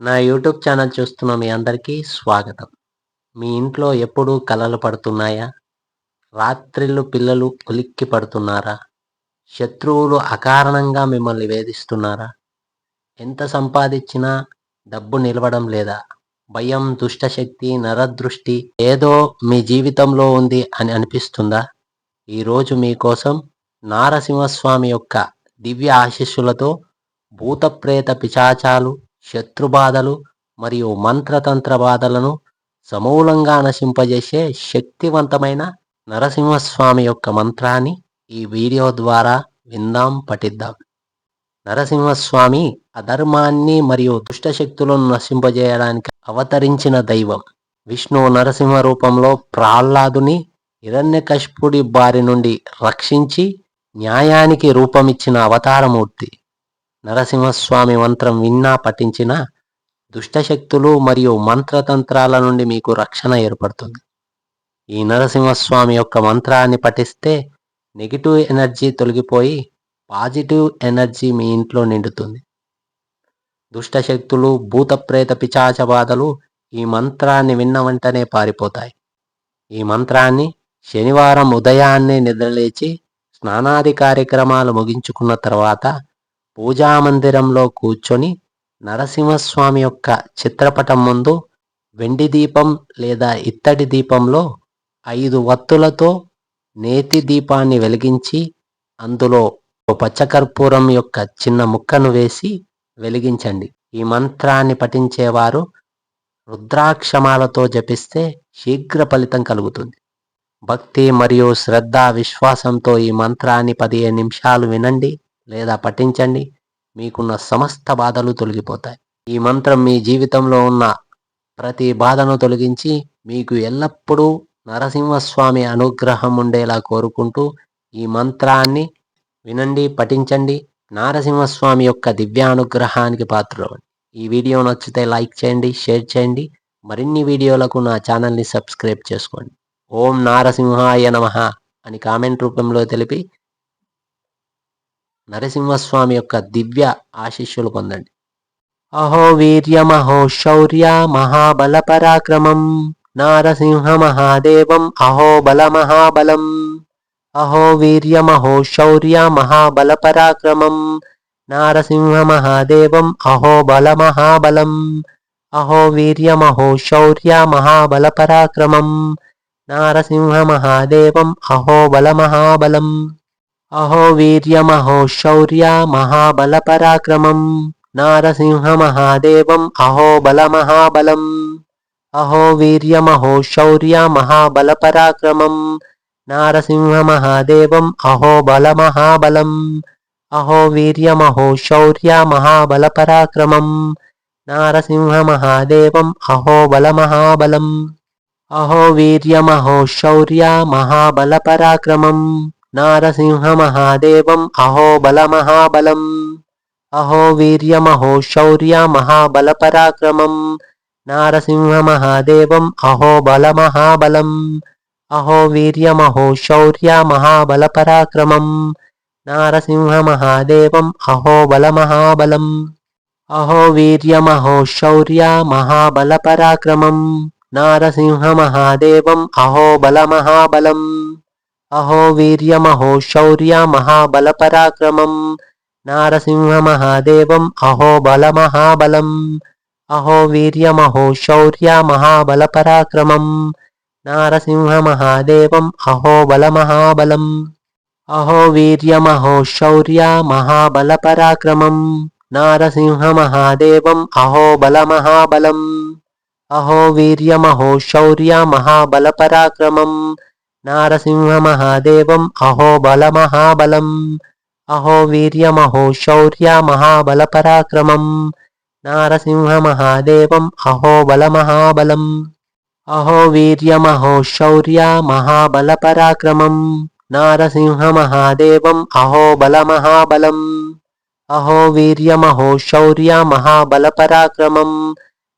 నా YouTube channel చూస్తున్న మీ అందరికీ స్వాగతం. మీ ఇంట్లో ఎప్పుడూ కలలు పడుతున్నాయా? రాత్రిళ్ళు పిల్లలు ఉలిక్కి పడుతున్నారా? శత్రువులు అకారణంగా మిమ్మల్ని వేధిస్తున్నారా? ఎంత సంపాదించినా డబ్బు నిలవడం లేదా? భయం దుష్టశక్తి నరదృష్టి ఏదో మీ జీవితంలో ఉంది అని అనిపిస్తుందా? ఈరోజు మీకోసం నారసింహస్వామి యొక్క దివ్య ఆశీస్సులతో భూతప్రేత పిచాచాలు శత్రుబాధలు మరియు మంత్రతంత్ర బాధలను సమూలంగా నశింపజేసే శక్తివంతమైన నరసింహస్వామి యొక్క మంత్రాన్ని ఈ వీడియో ద్వారా విందాం పఠిద్దాం. నరసింహస్వామి అధర్మాన్ని మరియు దుష్టశక్తులను నశింపజేయడానికి అవతరించిన దైవం. విష్ణు నరసింహ రూపంలో ప్రహ్లాదుని హిరణ్యకష్పుడి బారి నుండి రక్షించి న్యాయానికి రూపమిచ్చిన అవతారమూర్తి. నరసింహస్వామి మంత్రం విన్నా పఠించిన దుష్టశక్తులు మరియు మంత్రతంత్రాల నుండి మీకు రక్షణ ఏర్పడుతుంది. ఈ నరసింహస్వామి యొక్క మంత్రాన్ని పఠిస్తే నెగిటివ్ ఎనర్జీ తొలగిపోయి పాజిటివ్ ఎనర్జీ మీ ఇంట్లో నిండుతుంది. దుష్టశక్తులు భూతప్రేత పిచాచ బాధలు ఈ మంత్రాన్ని విన్న వెంటనే పారిపోతాయి. ఈ మంత్రాన్ని శనివారం ఉదయాన్నే నిద్రలేచి స్నానాది కార్యక్రమాలు ముగించుకున్న తర్వాత పూజామందిరంలో కూర్చొని నరసింహస్వామి యొక్క చిత్రపటం ముందు వెండి దీపం లేదా ఇత్తడి దీపంలో ఐదు వత్తులతో నేతి దీపాన్ని వెలిగించి అందులో పచ్చకర్పూరం యొక్క చిన్న ముక్కను వేసి వెలిగించండి. ఈ మంత్రాన్ని పఠించేవారు రుద్రాక్షమాలతో జపిస్తే శీఘ్ర ఫలితం కలుగుతుంది. భక్తి మరియు శ్రద్ధ విశ్వాసంతో ఈ మంత్రాన్ని పదిహేను నిమిషాలు వినండి. లేదా పఠించండి. మీకున్న సమస్త బాధలు తొలగిపోతాయి. ఈ మంత్రం మీ జీవితంలో ఉన్న ప్రతి బాధను తొలగించి మీకు ఎల్లప్పుడూ నరసింహస్వామి అనుగ్రహం ఉండేలా కోరుకుంటూ ఈ మంత్రాన్ని వినండి పఠించండి. నారసింహస్వామి యొక్క దివ్యానుగ్రహానికి పాత్రలు ఈ వీడియో నచ్చితే లైక్ చేయండి షేర్ చేయండి. మరిన్ని వీడియోలకు నా ఛానల్ని సబ్స్క్రైబ్ చేసుకోండి. ఓం నారసింహాయ నమ అని కామెంట్ రూపంలో తెలిపి నరసింహస్వామి యొక్క దివ్య ఆశిష్యులు పొందండి. అహో వీర్యమహో శౌర్య మహాబల పరాక్రమం నారసింహ మహాదేవం అహో బల మహాబలం అహో వీర్యమహో శౌర్య మహాబల పరాక్రమం నారసింహ మహాదేవం అహో బల మహాబలం అహో వీర్యమహో శౌర్య మహాబల పరాక్రమం నారసింహ మహాదేవం అహో బల మహాబలం అహో వీర్యమహో శౌర్య మహాబల పరాక్రమం నారసింహ మహాదేవం అహో బల మహాబలం. అహో వీర్యమహో శౌర్య మహాబల పరాక్రమం నారసింహ మహాదేవం అహో బల మహాబలం. అహో వీర్యమహో శౌర్య మహాబల పరాక్రమం నారసింహ మహాదేవం అహో బల మహాబలం. అహో వీర్యమహో శౌర్య మహాబల పరాక్రమం నారసింహ మహాదేవం అహో బలమహాబలం అహో వీర్యమహో శౌర్య మహాబల పరాక్రమం నారసింహ మహాదేవం అహో బలమహాబలం అహో వీర్యమహో శౌర్య మహాబల పరాక్రమం నారసింహ మహాదేవం అహో బలమహాబలం అహో వీర్యమహో శౌర్య మహాబల పరాక్రమం నారసింహ మహాదేవం అహో బలమహాబలం అహో వీర్యమహో శౌర్య మహాబలపరాక్రమం నారసింహమహాదేవం అహో బల మహాబలం అహో వీర్యమహో శౌర్య మహాబలపరాక్రమం నారసింహమహాదేవం అహో బల మహాబలం అహో వీర్యమహో శౌర్య మహాబలపరాక్రమం నారసింహమహాదేవం అహో బలమహాబలం. అహో బల మహాబలం అహో అహో వీర్యమహో శౌర్య మహాబలపరాక్రమం నారసింహమహాదేవం అహో బలమహాబలం అహో వీర్యమహో శౌర్య మహాబలపరాక్రమం నారసింహమహాదేవం అహో బలమహాబలం అహో వీర్యమహో శౌర్య మహాబలపరాక్రమం నారసింహమహాదేవం అహో బలమహాబలం అహో వీర్యమహో శౌర్య మహాబలపరాక్రమం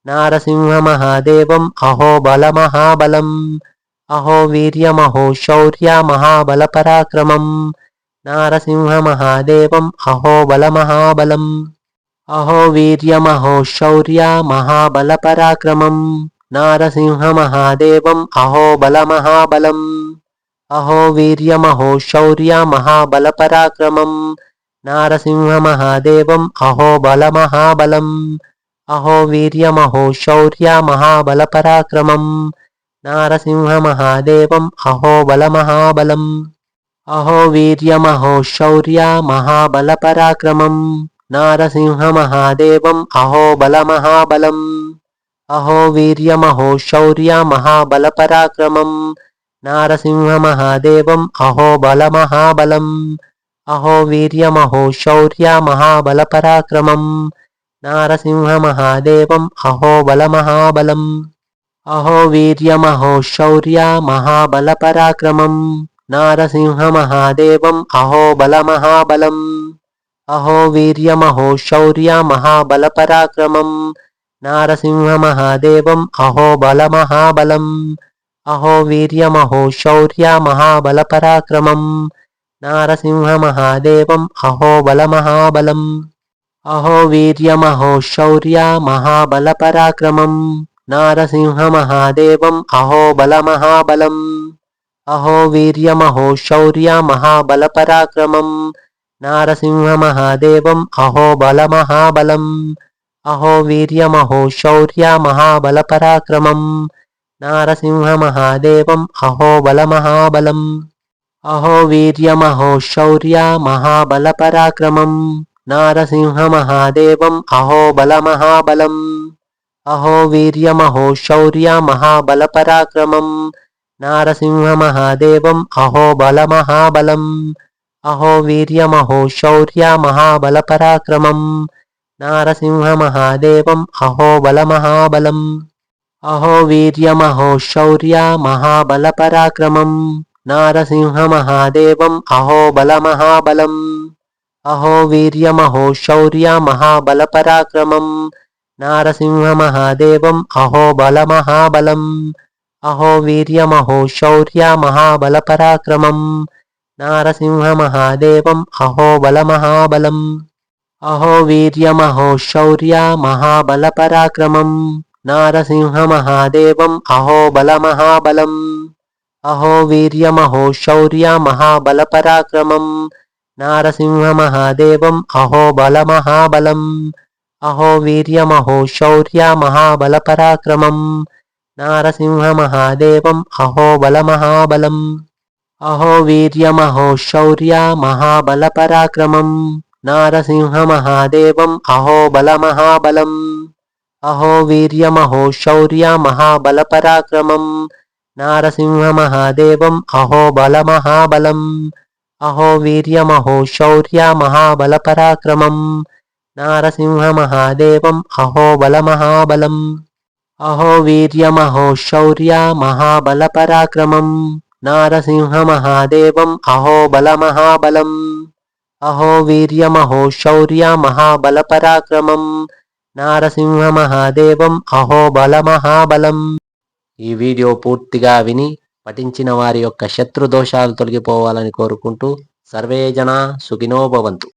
నారసింహమహాదేవం అహో బలమహాబలం అహో వీర్యమహో శౌర్య మహాబల పరాక్రమం నారసింహ మహాదేవం అహో బల మహాబలం అహో వీర్యమహో శౌర్య మహాబల పరాక్రమం నారసింహ మహాదేవం అహో బల మహాబలం అహో నారసింహ మహాదేవం అహో బల మహాబలం అహో వీర్యమహో శౌర్య మహాబల పరాక్రమం నారసింహ మహాదేవం అహో బల మహాబలం అహో వీర్యమహో శౌర్య మహాబల పరాక్రమం నారసింహ మహాదేవం అహో బల మహాబలం అహో వీర్యమహో శౌర్య మహాబల పరాక్రమం నారసింహ మహాదేవం అహో బల మహాబలం అహో వీర్యమహో శౌర్య మహాబల పరాక్రమం నారసింహ మహాదేవం అహో బల మహాబలం అహో వీర్యమహో శౌర్య మహాబల పరాక్రమం నారసింహ మహాదేవం అహో బల మహాబలం అహో వీర్యమహో శౌర్య మహాబల పరాక్రమం నారసింహ మహాదేవం అహో బల మహాబలం అహో వీర్యమహో శౌర్య మహాబల పరాక్రమం నారసింహ మహాదేవం అహో బల మహాబలం అహో వీర్యమహో శౌర్య మహాబల పరాక్రమం నారసింహ మహాదేవం అహో బల మహాబలం అహో వీర్యమహో శౌర్య మహాబల పరాక్రమం నారసింహ మహాదేవం అహో బల మహాబలం అహో వీర్యమహో శౌర్య మహాబల పరాక్రమం నారసింహ మహాదేవం అహో బల మహాబలం అహో వీర్యమహో శౌర్య మహాబల పరాక్రమం నారసింహ మహాదేవం అహో బల మహాబలం అహో వీర్యమహో శౌర్య మహాబల పరాక్రమం నారసింహ మహాదేవం అహో బల మహాబలం అహో వీర్యమహో శౌర్య మహాబల పరాక్రమం నారసింహ మహాదేవం అహో బల మహాబలం అహో వీర్యమహో శౌర్య మహాబల పరాక్రమం నారసింహ మహాదేవం అహో బల మహాబలం అహో వీర్యమహో శౌర్య మహాబల పరాక్రమం నారసింహ మహాదేవం అహో బల మహాబలం అహో వీర్యమహో శౌర్య మహాబల పరాక్రమం నారసింహ మహాదేవం అహో బల మహాబలం అహో వీర్యమహో శౌర్య మహాబల పరాక్రమం నారసింహ మహాదేవం అహో బల మహాబలం అహో వీర్యమహో శౌర్య మహాబల పరాక్రమం నారసింహ మహాదేవం అహో బల మహాబలం అహో వీర్యమహో శౌర్య మహాబల పరాక్రమం నారసింహ మహాదేవం అహో బల మహాబలం అహో వీర్యమహో శౌర్య మహాబల పరాక్రమం నారసింహ మహాదేవం అహో బల మహాబలం అహో వీర్యమహో శౌర్య మహాబల నారసింహ మహాదేవం అహో బల మహాబలం అహో వీర్యమహో శౌర్య మహాబల పరాక్రమం నారసింహ మహాదేవం అహో బల మహాబలం అహో వీర్యమహో శౌర్య మహాబల పరాక్రమం నారసింహ మహాదేవం అహో బల మహాబలం ఈ వీడియో పూర్తిగా విని పఠించిన వారి యొక్క శత్రు దోషాలు తొలగిపోవాలని కోరుకుంటూ సర్వే జన సుఖినోభవంతు